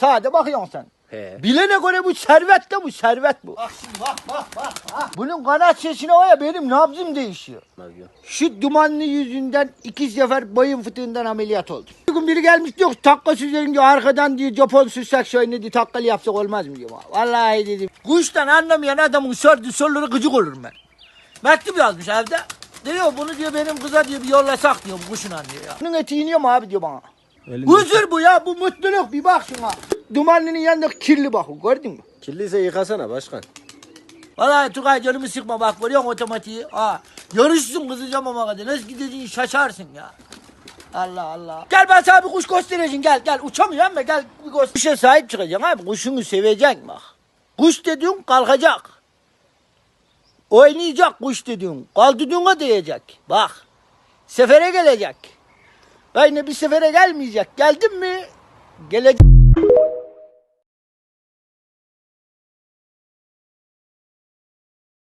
Sade bakıyorsun sen. He. Bilene göre bu servet de bu servet bu. Bak şimdi bak bak bak. bak. Bunun kanat sesine var ya benim nabzım değişiyor. Ne yapıyor? Şu dumanlı yüzünden iki sefer boyun fıtığından ameliyat oldum. Bir gün biri gelmiş diyor takka süzelim diyor arkadan diyor Japon sürsek şöyle diyor takkalı yapsak olmaz mı diyor. Vallahi dedim. Kuştan anlamayan adamın sorduğu soruları gıcık olurum ben. Mektup yazmış evde. Diyor bunu diyor benim kıza diyor bir yollasak diyor bu kuşun diyor ya. Bunun eti iniyor mu abi diyor bana. Huzur bu ya bu mutluluk bir bak şuna. Dumanlının yanındaki kirli bak gördün mü? Kirliyse yıkasana başkan. Vallahi Tugay canımı sıkma bak görüyorsun otomatiği. Ha, yarışsın kızacağım ama kadar. Nasıl gideceğin şaşarsın ya. Allah Allah. Gel ben sana bir kuş göstereceğim gel gel. Uçamıyorum ama gel bir göster. Kuşa sahip çıkacaksın abi. Kuşunu seveceksin bak. Kuş dediğin kalkacak. Oynayacak kuş dediğin. Kaldırdığına değecek. Bak. Sefere gelecek. Aynı bir sefere gelmeyecek. Geldin mi? Gelecek.